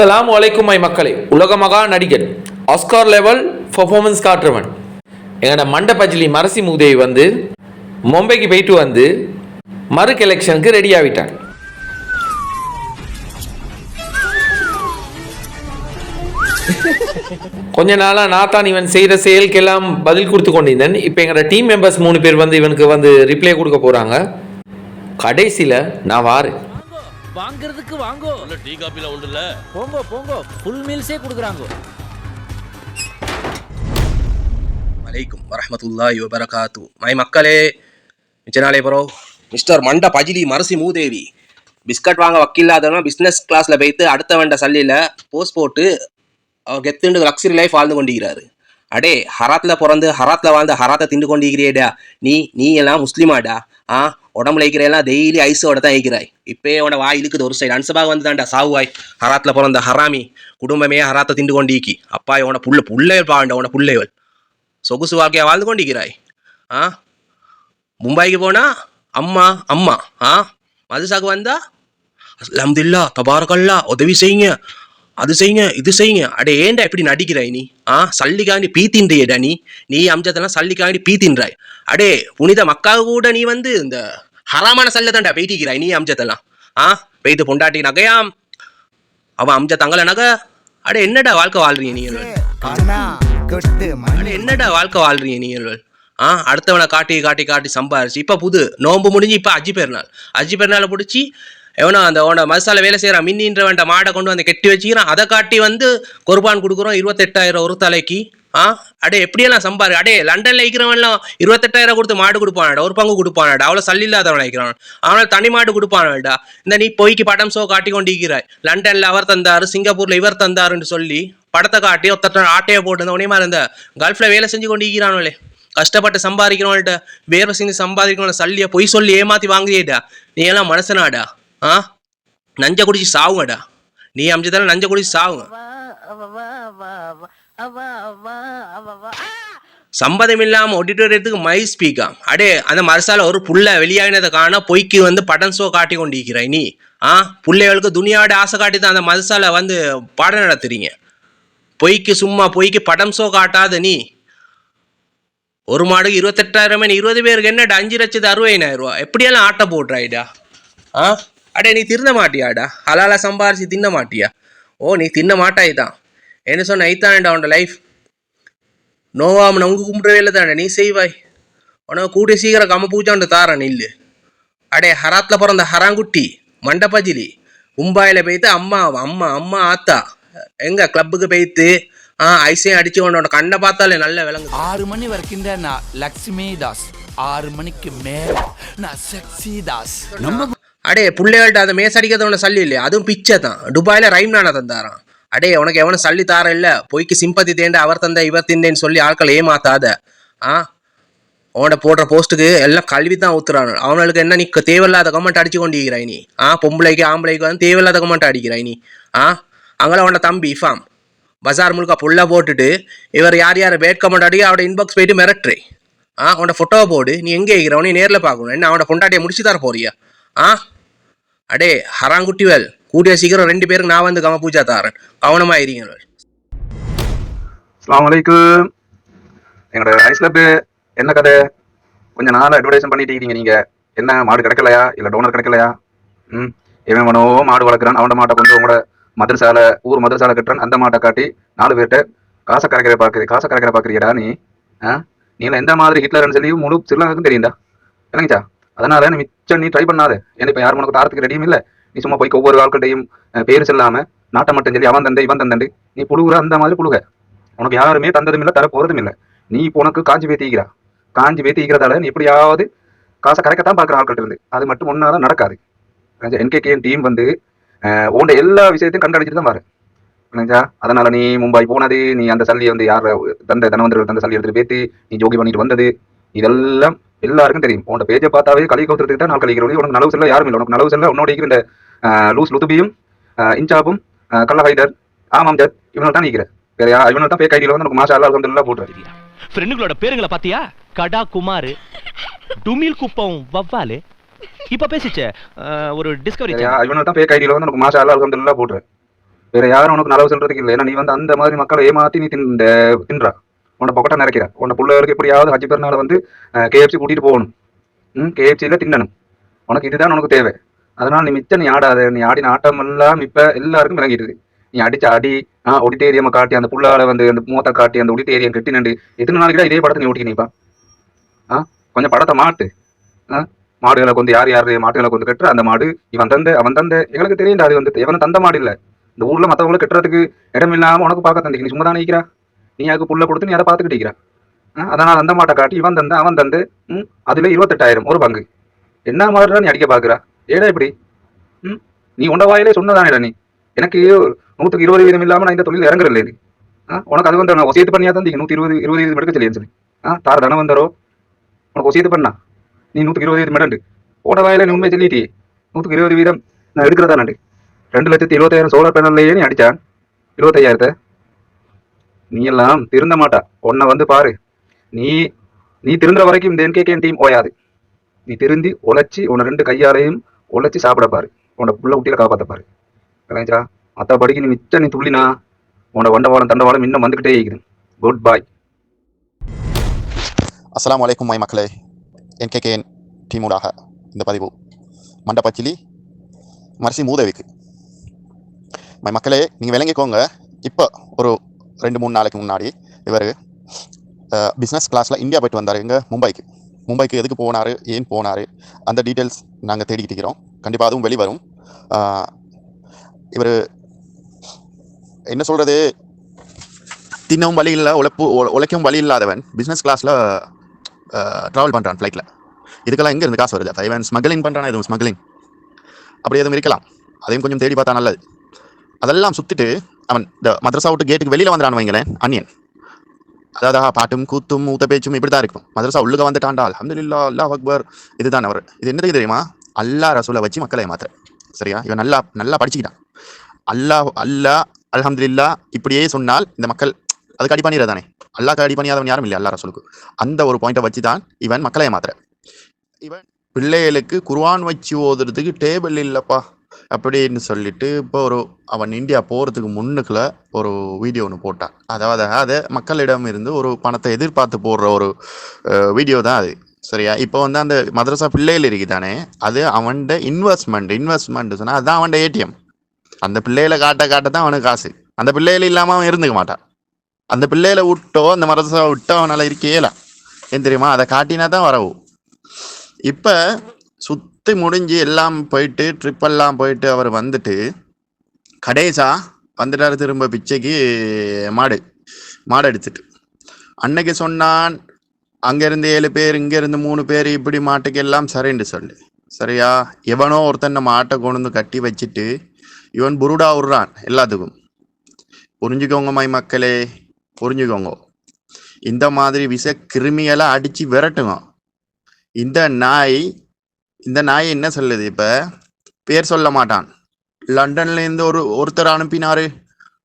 அஸ்லாம் வலைக்கும் மை மக்களே உலக மகா நடிகர் ஆஸ்கார் லெவல் பர்ஃபார்மன்ஸ் காட்டுறவன். எங்களோட மண்ட பஜ்லி மரசி மூதேவி வந்து மும்பைக்கு போயிட்டு வந்து மறு எலெக்ஷனுக்கு ரெடி ஆகிட்டான். கொஞ்ச நாளாக நான் தான் இவன் செய்கிற செயலுக்கெல்லாம் பதில் கொடுத்து கொண்டிருந்தேன். இப்போ எங்களோட டீம் மெம்பர்ஸ் மூணு பேர் வந்து இவனுக்கு வந்து ரிப்ளை கொடுக்க போகிறாங்க கடைசியில் நான் வாரு வாங்குறதுக்கு வாங்கோ. உள்ள டீ காப்பில உண்டுல்ல. போங்கோ போங்கோ. ஃபுல் மீல்ஸே கொடுக்குறாங்க. வலைக்கும் வரஹமத்துல்லாஹி வபரகாத்து மை மக்களே மிச்சனாலே ப்ரோ. மிஸ்டர் மண்ட பஜிலி மரசி மூதேவி. பிஸ்கட் வாங்க வக்கில்லாதவனா பிஸ்னஸ் கிளாஸில் போய்த்து அடுத்த வேண்ட சல்லியில் போஸ்ட் போட்டு அவர் கெத்துண்டு லக்ஸரி லைஃப் வாழ்ந்து கொண்டிருக்கிறாரு. அடே ஹராத்தில் பிறந்து ஹராத்தில் வாழ்ந்து ஹராத்தை திண்டு கொண்டிருக்கிறியேடா நீ நீ எல்லாம் முஸ்லீமாடா. ஆ உடம்புல இருக்கிறெல்லாம் டெய்லி ஐஸோட தான் இருக்கிறாய் இப்போயே உன வாய் இழுக்குது ஒரு சைடு அன்சபாக வந்து தாண்டா சாவுவாய். ஹராத்தில் பிறந்த ஹராமி குடும்பமே ஹராத்தை திண்டு கொண்டிருக்கி அப்பா உன புள்ள புள்ளையல் பாண்டா உன புள்ளையல் சொகுசு வாழ்க்கையா வாழ்ந்து கொண்டிருக்கிறாய் ஆ? மும்பைக்கு போனா அம்மா அம்மா. ஆ? மதுசாக்கு வந்தா அலமதுல்லா தபாரக்கல்லா உதவி செய்யுங்க. அது செய்யுங்க இது செய்யுங்க. அடே ஏன்டா இப்படி நடிக்கிறாய் நீ? ஆ சல்லிக்காண்டி பீ தின்றியடா நீ. நீ அம்ஜத்தெல்லாம் சல்லிக்காண்டி பீ தின்றாய் அடே புனித மக்கா கூட நீ வந்து இந்த ஹராமான சல்ல தான்டா பெய்திக்கிறாய் நீ அம்ஜத்தெல்லாம் ஆ பெய்து பொண்டாட்டி நகையாம். அவன் அம்ஜ தங்கல நகை. அடே என்னடா வாழ்க்கை வாழ்றீங்க அட என்னடா வாழ்க்கை வாழ்றீங்க நீங்கள் ஆ அடுத்தவனை காட்டி காட்டி காட்டி சம்பாரிச்சு. இப்போ புது நோன்பு முடிஞ்சு இப்போ அஜி பெருநாள் அஜி பெருநாளை பிடிச்சி எவனோ அந்த உன மசாலா வேலை செய்கிறான் மின்னின்ற மாடை கொண்டு வந்து கெட்டி வச்சுக்கிறான். அதை காட்டி வந்து குர்பான் கொடுக்குறோம் இருபத்தெட்டாயிரம் ஒரு தலைக்கு. ஆ? அடே எப்படியெல்லாம் சம்பாரு? அடே லண்டனில் இருக்கிறவன்லாம் இருபத்தெட்டாயிரம் கொடுத்து மாடு கொடுப்பானடா ஒரு பங்கு கொடுப்பானடா. அவ்வளோ சல்லி இல்லாதவன் இருக்கிறான் அவனால் தனி மாடு கொடுப்பானடா. இந்த நீ பொய்க்கு படம் சோ காட்டி கொண்டிருக்கிறாய். லண்டனில் அவர் தந்தார் சிங்கப்பூரில் இவர் தந்தாருன்னு சொல்லி படத்தை காட்டி ஒருத்தட்ட ஆட்டையை போட்டு உடனே மாதிரி இந்த கல்ஃபில் வேலை செஞ்சு கொண்டு இருக்கிறானே கஷ்டப்பட்டு சம்பாதிக்கிறவன்கிட்ட வேர்வை செஞ்சு சம்பாதிக்கிறவன சல்லியை பொய் சொல்லி ஏமாற்றி வாங்குறியேடா நீ எல்லாம் மனசனாடா ஆ? நஞ்ச குடிச்சு சாவுங்கடா. நீ அமிச்சதால நஞ்ச குடிச்சு சாவுங்க. சம்பதம் இல்லாம ஆடிட்டோரியத்துக்கு மை ஸ்பீக்கா அடே அந்த மரசால ஒரு புள்ள வெளியாகினதை காண பொய்க்கு வந்து படம் ஷோ காட்டி கொண்டிருக்கிறாய் நீ. ஆ? புள்ளைகளுக்கு துணியாவோட ஆசை காட்டி தான் அந்த மரசால வந்து பாடம் நடத்துறீங்க. பொய்க்கு சும்மா பொய்க்கு படம் ஷோ காட்டாத நீ. ஒரு மாடுக்கு இருபத்தெட்டாயிரமே இருபது பேருக்கு என்னடா அஞ்சு லட்சத்து அறுபதினாயிரம் ரூபா எப்படியெல்லாம் ஆட்டை போடுறாயிடா? ஆ? அடே நீ திருந்த மாட்டியாடா? ஹலாலா சம்பாரிச்சு தின்ன மாட்டியா? ஓ நீ தின்ன மாட்டாய் தான் என்ன சொன்ன? ஐத்தானடா உன்னோட லைஃப் நோவாம உங்க கும்பிடவே இல்லை தானே நீ செய்வாய். உனக்கு கூடிய சீக்கிரம் கம்ம பூச்சாண்டு தாரன் இல்லு அடே ஹராத்ல பிறந்த ஹராங்குட்டி மண்டபஜிலி மும்பாயில் போய்த்து அம்மா அம்மா அம்மா ஆத்தா. எங்க கிளப்புக்கு போய்த்து ஆ ஐஸையும் அடிச்சு உன்னோட கண்ணை பார்த்தாலே நல்ல விளங்கு ஆறு மணி வரைக்கும் தான் நான் லக்ஷ்மி தாஸ். ஆறு மணிக்கு மேல நான் செக்ஸி தாஸ். நம்ம அடே பிள்ளைகள்ட்ட அதை மேசடிக்கிறத சல்லி இல்லையா? அதுவும் பிச்சை தான். துபாயில் ரைம் நானா தந்தாரான் அடே உனக்கு எவனும் சல்லி தார இல்லை. பொய்க்கு சிம்பத்தி தேண்ட அவர் தந்த இவர் திண்டேன்னு சொல்லி ஆட்களை ஏமாத்தாத. ஆ? உன்கிட்ட போடுற போஸ்ட்டுக்கு எல்லாம் கல்வி தான் ஊத்துறான். அவனுக்கு என்ன நீ தேவையில்லாத கமெண்ட் அடிச்சு கொண்டிருக்கிறாய் நீ? ஆ? பொம்பளைக்கு ஆம்பளைக்கு வந்து தேவையில்லாத கமெண்ட் அடிக்கிறாய் நீ? ஆ? அங்கே உன்னோட தம்பி இஃபாம் பஜார் முழுக்க புள்ள போட்டுட்டு இவர் யார் யார் பேட் கமெண்ட் அடிக்க அவட இன்பாக்ஸ் போயிட்டு மிரட்டுறே. ஆ? அவனோட ஃபோட்டோவை போடு. நீ எங்கே இருக்கிறவனே நேரில் பார்க்கணும். என்ன அவனோட பொண்டாட்டியை முடிச்சு தர போறியா? ஆ? அடே ஹராங்குட்டிவேல் கூடிய சீக்கிரம் ரெண்டு பேருக்கு நான் வந்து கம பூஜா தாரேன் கவனமா இருங்க அஸ்லாம் வலைக்கும். எங்களோட ஐஸ் என்ன கதை? கொஞ்சம் நாள் அட்வர்டைஸ் பண்ணிட்டு இருக்கீங்க நீங்க. என்ன மாடு கிடைக்கலையா? இல்ல டோனர் கிடைக்கலையா? ம் இவன் மனோ மாடு வளர்க்குறான் அவன மாட்டை கொண்டு உங்களோட மதரசால ஊர் மதரசால கட்டுறான் அந்த மாட்டை காட்டி நாலு பேர்கிட்ட காசை கரைக்கிற பாக்குது காசை கரைக்கிற பாக்குறியடா நீ. ஆ நீ எந்த மாதிரி ஹிட்லர்னு சொல்லி முழு சிறுலனுக்கும் தெரியும்டா. இல்லைங்கச்சா? அதனால நீ மிச்சம் நீ ட்ரை பண்ணாத. ஏன்னா இப்ப யாரும் உனக்கு தாரத்துக்கு ரெடியும் இல்ல. நீ சும்மா போய் ஒவ்வொரு ஆட்கள்டையும் பேர் பேரு சொல்லாம நாட்டை மட்டும் சொல்லி அவன் தந்தை இவன் தந்தண்டு நீ புழுகுற அந்த மாதிரி புழுக. உனக்கு யாருமே தந்ததும் இல்லை தர போறதும் இல்லை. நீ இப்போ உனக்கு காஞ்சி பேத்திக்கிறா காஞ்சி பேத்திக்கிறதால நீ எப்படியாவது காசை கரைக்கத்தான் பார்க்குற ஆட்கள் இருந்து. அது மட்டும் ஒன்னால நடக்காது. என்கேகேஎன் டீம் வந்து அஹ், உன்ட எல்லா விஷயத்தையும் கண்டடிச்சிட்டு தான் பாரு புரியுதா? அதனால நீ மும்பை போனது நீ அந்த சல்லியை வந்து யார தந்த தனவந்தர்கள் தந்த சல்லி எடுத்துட்டு பேத்து நீ ஜோகி பண்ணிட்டு வந்தது இதெல்லாம் எல்லாருக்கும் தெரியும். உன்னோட பேஜை பார்த்தாவே கலி கவுத்துறதுக்கு தான் நாள் கழிக்கிறோம் உனக்கு நலவு செல்ல யாரும் இல்லை. உனக்கு நலவு செல்ல உன்னோட இருக்கிற இந்த லூஸ் இன்சாப்பும் அஹ், கல்ல ஹைடர் ஆமாம் ஜத் இவனை தான் நிற்கிற வேற யா இவனை தான் பேக் ஐடியில் வந்து உனக்கு மாசா அல்லா அலமதுல்லா போட்டுரு. ஃப்ரெண்டுகளோட பேருங்களை பாத்தியா கடா குமார் டுமில் குப்பம் வவ்வாலு. இப்ப பேசிச்சே ஒரு டிஸ்கவரி சரியா இவனை தான் பேக் ஐடியில் வந்து உனக்கு மாசா அல்லா அலமதுல்லா போட்டுரு. வேற யாரும் உனக்கு நலவு சொல்றதுக்கு இல்லை. ஏன்னா நீ வந்து அந்த மாதிரி மக்களை ஏமாத்தி நீ தின்ற தின்றா. உன்னை பொக்கட்டா நிறைக்கிற உன்னை பிள்ளைகளுக்கு எப்படியாவது ஹஜ்ஜி பெருநாளை வந்து கேஎஃப்சி கூட்டிகிட்டு போகணும். ம் கேஎஃப்சியில் தின்னணும். உனக்கு இதுதான் உனக்கு தேவை. அதனால் நீ மிச்சம் நீ ஆடாத. நீ ஆடின ஆட்டம் எல்லாம் இப்போ எல்லாருக்கும் விளங்கிடுது நீ அடிச்ச அடி ஆ ஒடிட்டேரியமை காட்டி அந்த புள்ளால வந்து அந்த மூத்த காட்டி அந்த ஒடிட்டேரியம் கட்டி நண்டு எத்தனை நாளைக்கு இதே படத்தை நீ ஓட்டி ஆ கொஞ்சம் படத்தை மாட்டு. ஆ மாடுகளை கொண்டு யார் யார் மாடுகளை கொண்டு கட்டுற அந்த மாடு இவன் தந்த அவன் தந்த எங்களுக்கு தெரியும் அது வந்து எவனும் தந்த மாடு இல்லை. இந்த ஊர்ல மற்றவங்களை கட்டுறதுக்கு இடம் இல்லாமல் உனக்கு பார்க்க தந்தைக்கு நீ சும்மா தானே நிற்கிறா நீ அதுக்கு புல்ல கொடுத்து நீ அதை பார்த்துக்கிட்டு இருக்கிறா. ஆ, அந்த மாட்டை காட்டி இவன் தந்த அவன் தந்து ம் அதில் இருபத்தெட்டாயிரம் ஒரு பங்கு. என்ன மாதிரி நீ அடிக்க பார்க்குறா? ஏடா இப்படி? ம் நீ உண்ட வாயிலே சொன்னதானேடா நீ? எனக்கு நூற்றுக்கு இருபது வீதம் இல்லாமல் நான் இந்த தொழில் இறங்குறல இது. ஆ உனக்கு அது வந்து நான் ஒசியத்து பண்ணியா தந்தீங்க நூற்றி இருபது இருபது வீதம் எடுக்க சொல்லியேன்னு சொல்லி ஆ தார தனம் வந்தாரோ? உனக்கு ஒசியத்து பண்ணா? நீ நூற்றுக்கு இருபது வீதம் மெடண்டு ஓட வாயில நீ உண்மையை சொல்லிட்டே நூற்றுக்கு இருபது வீதம் நான் எடுக்கிறதானண்டு ரெண்டு லட்சத்தி இருபத்தாயிரம் சோலார் பேனல்லையே நீ அடித்தான் இருபத்தையாயிரத்தை? நீ எல்லாம் திருந்த மாட்டா. உன்னை வந்து பாரு. நீ நீ திருந்துற வரைக்கும் இந்த என்கேகேன் டீம் ஓயாது. நீ திருந்தி உழைச்சி உன்னை ரெண்டு கையாலையும் உழைச்சி சாப்பிட பாரு. உன்னை புள்ள குட்டியில காப்பாற்ற பாரு. விளைஞ்சா அத்தா படிக்கு நீ மிச்சம் நீ துள்ளினா உன்னோட வண்டவாளம் தண்டவாளம் இன்னும் வந்துகிட்டே இருக்குது. குட் பாய் அஸ்லாம் அலைக்கும் மை மக்களே. என்கேகேஎன் டீமூடாக இந்த பதிவு மண்டபச்சிலி மரிசி மூதவிக்கு. மை மக்களே நீங்கள் விளங்கிக்கோங்க. இப்போ ஒரு ரெண்டு மூணு நாளைக்கு முன்னாடி இவர் பிஸ்னஸ் கிளாஸில் இந்தியா போயிட்டு வந்தார் எங்கள் மும்பைக்கு. மும்பைக்கு எதுக்கு போனார் ஏன் போனார் அந்த டீட்டெயில்ஸ் நாங்கள் தேடிக்கிட்டு இருக்கிறோம். கண்டிப்பாக அதுவும் வெளிவரும். இவர் என்ன சொல்கிறது தின்னவும் வழி இல்லை உழைப்பு உழைக்கவும் வழி இல்லாதவன். பிஸ்னஸ் கிளாஸில் ட்ராவல் பண்ணுறான் ஃப்ளைட்டில் இதுக்கெல்லாம் எங்கே இருந்து காசு வருது? அப்ப இவன் ஸ்மக்லிங் பண்ணுறானா எதுவும் ஸ்மக்லிங் அப்படி எதுவும் இருக்கலாம். அதையும் கொஞ்சம் தேடி பார்த்தா நல்லது. அதெல்லாம் சுற்றிட்டு அவன் இந்த மதரசா விட்டு கேட்டுக்கு வெளியில் வந்துடான் வைங்களேன் அன்னியன் அதாவது பாட்டும் கூத்தும் ஊத்த பேச்சும் இப்படி தான் இருக்கும். மதரசா உள்ளுக வந்துட்டாண்டா அலமதுல்லா அல்லாஹ் அக்பர். இதுதான் அவர். இது என்னது தெரியுமா? அல்லா ரசூலை வச்சு மக்களை மாத்திர சரியா? இவன் நல்லா நல்லா படிச்சுக்கிட்டான். அல்லாஹ் அல்லாஹ் அலமதுல்லா இப்படியே சொன்னால் இந்த மக்கள் அதுக்கு அடி பண்ணிடுறதானே அல்லாக்கு அடி பண்ணியாதவன் யாரும் இல்லை அல்லா ரசூலுக்கு. அந்த ஒரு பாயிண்ட்டை வச்சு தான் இவன் மக்களை மாத்திர இவன் பிள்ளைகளுக்கு குர்வான் வச்சு ஓதுறதுக்கு டேபிள் இல்லைப்பா. அப்படின்னு சொல்லிட்டு இப்போ ஒரு அவன் இந்தியா போகிறதுக்கு முன்னுக்குள்ள ஒரு வீடியோ ஒன்று போட்டான். அதாவது அதை மக்களிடம் இருந்து ஒரு பணத்தை எதிர்பார்த்து போடுற ஒரு வீடியோ தான் அது. சரியா? இப்போ வந்து அந்த மதரசா பிள்ளைகள் இருக்குதானே? அது அவன்ட இன்வெஸ்ட்மெண்ட் இன்வெஸ்ட்மெண்ட் சொன்னால் அதுதான் அவன்ட ஏடிஎம் அந்த பிள்ளைகளை காட்ட காட்ட தான் அவனுக்கு காசு. அந்த பிள்ளைகள் இல்லாமல் அவன் இருந்துக்க மாட்டான். அந்த பிள்ளைகளை விட்டோ அந்த மதரசா விட்டோ அவனால் இருக்கேலாம் ஏன் தெரியுமா? அதை காட்டினா தான் வரவு. இப்போ சுத் சுற்றி முடிஞ்சு எல்லாம் போயிட்டு ட்ரிப்பெல்லாம் போயிட்டு அவர் வந்துட்டு கடைசா வந்துட்டாரு திரும்ப பிச்சைக்கு மாடு மாடு எடுத்துட்டு. அன்னைக்கு சொன்னான் அங்கேருந்து ஏழு பேர் இங்கேருந்து மூணு பேர் இப்படி மாட்டுக்கு எல்லாம் சரின்னு சொல்லு. சரியா? எவனோ ஒருத்தன் மாட்டை கொண்டு வந்து கட்டி வச்சுட்டு இவன் புருடா விடுறான் எல்லாத்துக்கும். புரிஞ்சுக்கோங்க மை மக்களே புரிஞ்சுக்கோங்க. இந்த மாதிரி விஷ கிருமியெல்லாம் அடித்து விரட்டுங்க. இந்த நாய் இந்த நாய் என்ன சொல்லுது இப்ப? பேர் சொல்ல மாட்டான். லண்டன்ல இருந்து ஒரு ஒருத்தர் அனுப்பினாரு.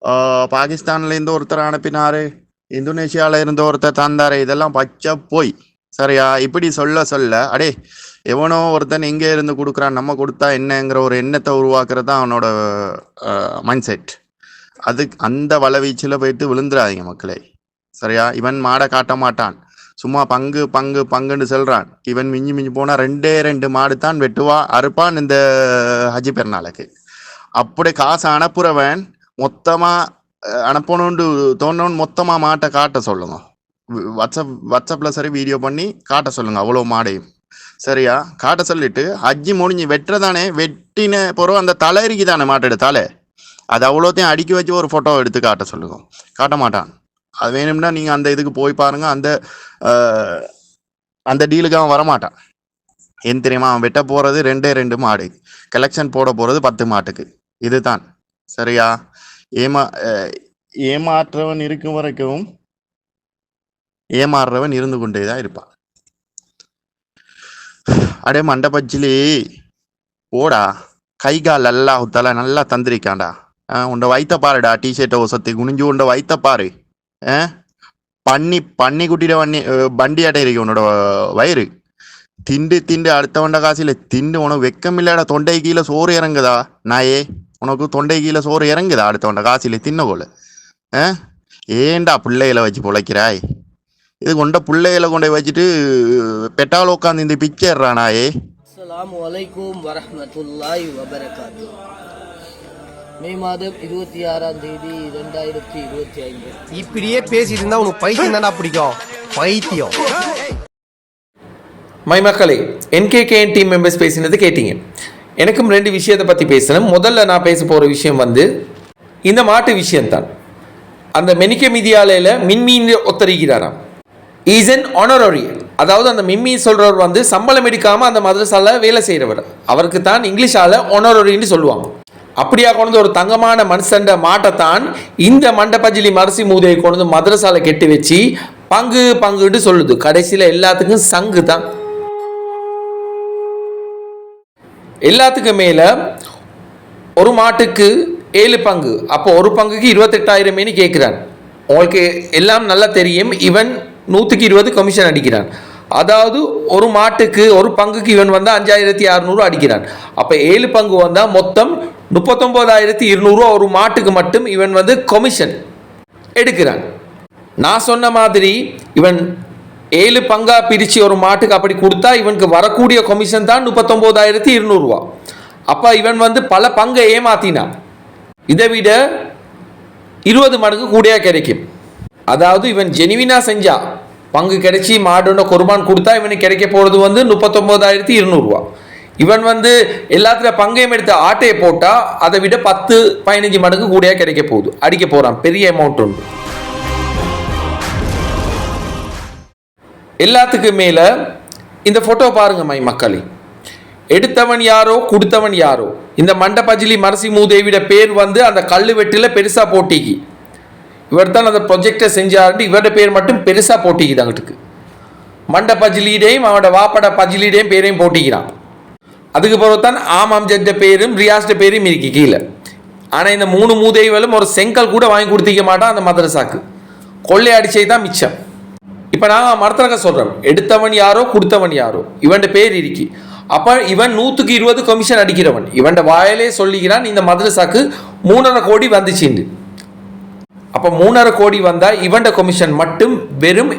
பாகிஸ்தான்லேருந்து பாகிஸ்தான்ல இருந்து ஒருத்தர் அனுப்பினாரு. இந்தோனேஷியால இருந்து ஒருத்தர் தந்தாரு. இதெல்லாம் பச்சை போய். சரியா? இப்படி சொல்ல சொல்ல அடே எவனோ ஒருத்தன் எங்கே இருந்து கொடுக்குறான். நம்ம கொடுத்தா என்னங்கிற ஒரு எண்ணத்தை உருவாக்குறது தான் அவனோட மைண்ட் செட் அது அந்த வளவீச்சில் போயிட்டு விழுந்துடாதீங்க மக்களே. சரியா? இவன் மாடை காட்ட மாட்டான். சும்மா பங்கு பங்கு பங்குன்னு சொல்றான். இவன் மிஞ்சி மிஞ்சி போனா ரெண்டே ரெண்டு மாடு தான் வெட்டுவா அறுப்பான் இந்த ஹஜ்ஜி பெருநாளுக்கு. அப்படி காசு அனுப்புறவன் மொத்தமா அனுப்பணும்னு தோணுன்னு மொத்தமா மாட்டை காட்ட சொல்லுங்க. வாட்ஸ்அப் வாட்ஸ்அப்ல சரி வீடியோ பண்ணி காட்ட சொல்லுங்க அவ்வளோ மாடையும். சரியா? காட்ட சொல்லிட்டு ஹஜ்ஜி முடிஞ்சு வெட்டுறதானே வெட்டின பிறகு அந்த தலை தானே மாட்டெடு தலை? அது அவ்வளோத்தையும் அடுக்கி வச்சு ஒரு ஃபோட்டோ எடுத்து காட்ட சொல்லுங்க. காட்ட மாட்டான். அது வேணும்னா நீங்க அந்த இதுக்கு போய் பாருங்க. அந்த அந்த டீலுக்கு அவன் வரமாட்டான். ஏன் தெரியுமா? அவன் வெட்ட போறது ரெண்டே ரெண்டு மாடு. கலெக்ஷன் போட போறது பத்து மாட்டுக்கு. இதுதான். சரியா? ஏமா ஏமாற்றவன் இருக்கும் வரைக்கும் ஏமாறுறவன் இருந்து கொண்டே தான் இருப்பான். அடே மண்டபச்சிலி ஓடா கை கால் எல்லாம் நல்லா தந்திரிக்காண்டா ஆஹ் உண்ட வைத்த பாருடா டிஷர்ட்டை ஒசத்தி. குனிஞ்சு உண்ட வைத்த பாரு. ஆ பண்ணி பண்ணி குட்டிட வண்டி வண்டி ஆட்ட இருக்கு உன்னோட வயிறு திண்டு திண்டு அடுத்தவண்ட காசில திண்டு உனக்கு வெக்கம் இல்லடா தொண்டை கீழே சோறு இறங்குதா நாயே உனக்கு தொண்டை கீழே சோறு இறங்குதா அடுத்தவன்ட காசில தின்னகோல ஆ ஏண்டா பிள்ளைகளை வச்சு பொழைக்கிறாய் இது கொண்ட பிள்ளைகளை கொண்டு போய் வச்சுட்டு பெட்டால் உட்காந்து இந்த பிச்சர்றானாயே அஸ்ஸலாமு அலைக்கும் வரஹ்மத்துல்லாஹி வபரகாத்து மே மாதம் இருபத்தி ஆறாம் தேதி ரெண்டாயிரத்தி இருபத்தி ஐந்து. இப்படியே பேசிட்டு இருந்தா உனக்கு பைத்தியம் தானே பிடிக்கும். பைத்தியம். மை மக்களே என்கேகேஎன் டீம் மெம்பர்ஸ் பேசினது கேட்டீங்க. எனக்கும் ரெண்டு விஷயத்தை பற்றி பேசணும். முதல்ல நான் பேச போகிற விஷயம் வந்து இந்த மாட்டு விஷயம்தான். அந்த மெனிக்க மிதியாலையில் மின்மீன் ஒத்தரிக்கிறாராம். இஸ் அன் ஆனரரி அதாவது அந்த மிம்மி சொல்கிறவர் வந்து சம்பளம் எடுக்காமல் அந்த மதரசால வேலை செய்கிறவர் அவருக்கு தான் இங்கிலீஷால் ஒனரரின்னு சொல்லுவாங்க. அப்படியா கொண்டு ஒரு தங்கமான மனுஷண்ட மாட்டைத்தான் இந்த மண்டபஜிலி மரசி மூதையை கொண்டு வந்து மதரசால கெட்டி வச்சு பங்கு பங்குன்னு சொல்லுது. கடைசியில் எல்லாத்துக்கும் சங்கு தான். எல்லாத்துக்கும் மேலே ஒரு மாட்டுக்கு ஏழு பங்கு. அப்போ ஒரு பங்குக்கு இருபத்தெட்டாயிரமேனு கேட்குறான் உங்களுக்கு எல்லாம் நல்லா தெரியும். இவன் நூற்றுக்கு இருபது கமிஷன் அடிக்கிறான். அதாவது ஒரு மாட்டுக்கு ஒரு பங்குக்கு இவன் வந்தால் அஞ்சாயிரத்தி அறநூறு அடிக்கிறான். அப்போ ஏழு பங்கு வந்தால் மொத்தம் முப்பத்தொம்போதாயிரத்தி இருநூறுவா ஒரு மாட்டுக்கு மட்டும் இவன் வந்து கொமிஷன் எடுக்கிறான். நான் சொன்ன மாதிரி இவன் ஏழு பங்கா பிரித்து ஒரு மாட்டுக்கு அப்படி கொடுத்தா இவனுக்கு வரக்கூடிய கொமிஷன் தான் முப்பத்தொம்போதாயிரத்தி இருநூறுவா. அப்போ இவன் வந்து பல பங்கை ஏமாத்தினான். இதை விட இருபது மடங்கு கூடயா கிடைக்கும். அதாவது இவன் ஜெனிவினா செஞ்சா பங்கு கிடைச்சி மாடோட குர்பான் கொடுத்தா இவனுக்கு கிடைக்க போகிறது வந்து முப்பத்தொம்போதாயிரத்தி இருநூறுவா. இவன் வந்து எல்லாத்துல பங்கையும் எடுத்து ஆட்டையை போட்டால் அதை விட பத்து பதினஞ்சு மடங்கு கூடையாக கிடைக்க போகுது. அடிக்க போகிறான் பெரிய அமௌண்ட் உண்டு. எல்லாத்துக்கும் மேலே இந்த ஃபோட்டோ பாருங்க மை மக்களே. எடுத்தவன் யாரோ கொடுத்தவன் யாரோ. இந்த மண்டபஜிலி மரசி மூதேவியோட பேர் வந்து அந்த கல் வெட்டில் பெருசாக போட்டிக்கு. இவர் தான் அந்த ப்ரொஜெக்டை செஞ்சாருன்ட்டு இவரோட பேர் மட்டும் பெருசாக போட்டிக்குது அங்கிட்டுக்கு. மண்டபஜிலியுடையும் அவனோட வாப்பட பஜிலியிடையும் பேரையும் போட்டிக்கிறான். அதுக்கு பிறகு தான் ஆமாம் ஜட்ட பேரும் ரியாஸ்ட பேரும் இருக்கு கீழே. ஆனால் இந்த மூணு மூதைகளும் ஒரு செங்கல் கூட வாங்கி கொடுத்திக்க மாட்டான் அந்த மதரசாக்கு. கொள்ளை அடிச்சே தான் மிச்சம். இப்போ நான் மரத்தரக சொல்கிறேன் எடுத்தவன் யாரோ கொடுத்தவன் யாரோ. இவன்ட பேர் இருக்கி. அப்போ இவன் நூற்றுக்கு இருபது கமிஷன் அடிக்கிறவன். இவன் வாயிலே சொல்லிக்கிறான் இந்த மதரசாக்கு மூணரை கோடி வந்துச்சுண்டு அப்போ மூணரை கோடி வந்தால் இவன்ட கமிஷன் மட்டும் வெறும்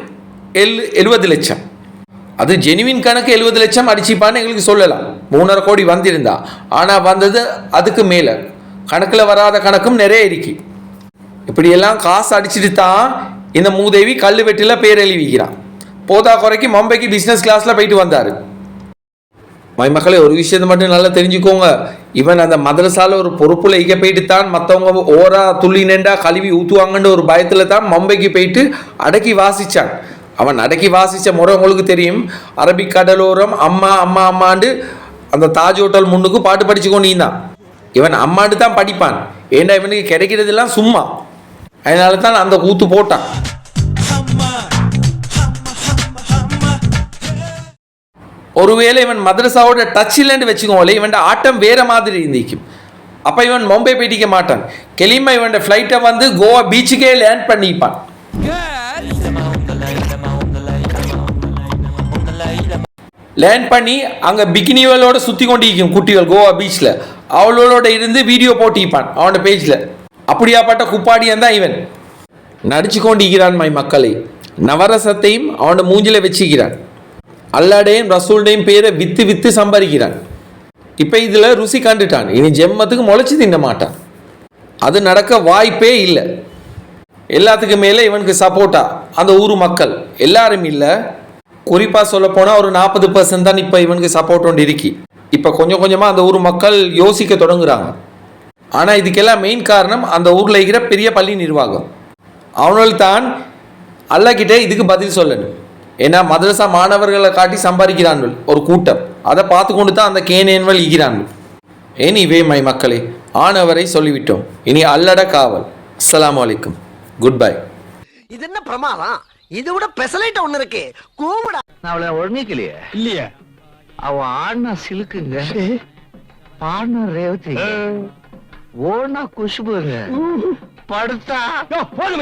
எழு எழுபது லட்சம். அது ஜெனுவின் கணக்கு எழுபது லட்சம் அடிச்சுப்பான்னு எங்களுக்கு சொல்லலாம். மூணரை கோடி வந்திருந்தா. ஆனால் வந்தது அதுக்கு மேலே. கணக்கில் வராத கணக்கும் நிறைய இருக்கு. இப்படியெல்லாம் காசு அடிச்சுட்டு தான் இந்த மூதேவி கல் வெட்டில் பேர் எழுவிக்கிறான் போதா குறைக்கு மும்பைக்கு பிஸ்னஸ் கிளாஸில் போயிட்டு வந்தார். மை ஒரு விஷயத்தை மட்டும் நல்லா தெரிஞ்சுக்கோங்க. இவன் அந்த மதரசால ஒரு பொறுப்புல இங்க போயிட்டு தான் மற்றவங்க ஓரா துள்ளி நின்றா கழுவி ஊற்றுவாங்கன்ற ஒரு பயத்தில் தான் மும்பைக்கு போயிட்டு அடக்கி வாசிச்சான். அவன் அடக்கி வாசித்த முறை உங்களுக்கு தெரியும். அரபிக்கடலோரம் அம்மா அம்மா அம்மாண்டு அந்த தாஜ் ஹோட்டல் முன்னுக்கு பாட்டு படித்து கொண்டு இருந்தான் இவன் அம்மாண்டு தான் படிப்பான். ஏன்னா இவனுக்கு கிடைக்கிறதெல்லாம் சும்மா. அதனால தான் அந்த கூத்து போட்டான். ஒருவேளை இவன் மதரசாவோட டச் இல்லைன்னு வச்சுக்கோங்களே இவன் ஆட்டம் வேற மாதிரி இருந்திக்கும் அப்போ இவன் மும்பை போயிட்டிக்க மாட்டான். கெளிமா இவன் ஃப்ளைட்டை வந்து கோவா பீச்சுக்கே லேண்ட் பண்ணிப்பான். லேண்ட் பண்ணி அங்கே பிகினிவலோட சுற்றி கொண்டிருக்கும் குட்டிகள் கோவா பீச்சில் அவளோட இருந்து வீடியோ போட்டிப்பான் அவனோட பேஜில் அப்படியாப்பட்ட குப்பாடியன் தான் இவன். நடிச்சு கொண்டிருக்கிறான் மை மக்களை. நவரசத்தையும் அவனோட மூஞ்சில வச்சுக்கிறான். அல்லாடையும் ரசூல்டையும் பேரை வித்து வித்து சம்பாதிக்கிறான். இப்போ இதில் ருசி கண்டுட்டான். இனி ஜெம்மத்துக்கு முளைச்சி தின்ன மாட்டான். அது நடக்க வாய்ப்பே இல்லை. எல்லாத்துக்கும் மேலே இவனுக்கு சப்போர்ட்டா அந்த ஊர் மக்கள். எல்லாரும் இல்லை. குறிப்பாக சொல்ல போனால் ஒரு நாற்பது பர்சன்ட் தான் இப்போ இவனுக்கு சப்போர்ட் ஒன்று இருக்கி. இப்போ கொஞ்சம் கொஞ்சமாக அந்த ஊர் மக்கள் யோசிக்க தொடங்குறாங்க. ஆனால் இதுக்கெல்லாம் மெயின் காரணம் அந்த ஊரில் இருக்கிற பெரிய பள்ளி நிர்வாகம். அவனால் தான் அல்லாக்கிட்டே இதுக்கு பதில் சொல்லணும். ஏன்னா மதரசா மாணவர்களை காட்டி சம்பாதிக்கிறான்கள் ஒரு கூட்டம். அதை பார்த்து கொண்டு தான் அந்த கேனேன்கள் ஈகிறார்கள் எனிவே மை மக்களே ஆனவரை சொல்லிவிட்டோம். இனி அல்லட காவல். அஸ்லாம் வலைக்கும் குட் பை இது என்ன பிரமாதம்? இது விட பெசலைட் ஒண்ணு இருக்கு. கூவிடா. அவளை ஒழுங்கிக்கலையே. இல்லையே. அவ ஆடினா சிலுக்குங்க. பாடினா ரேவதி ஓனா குஷ்புங்க படுத்தா. போதும்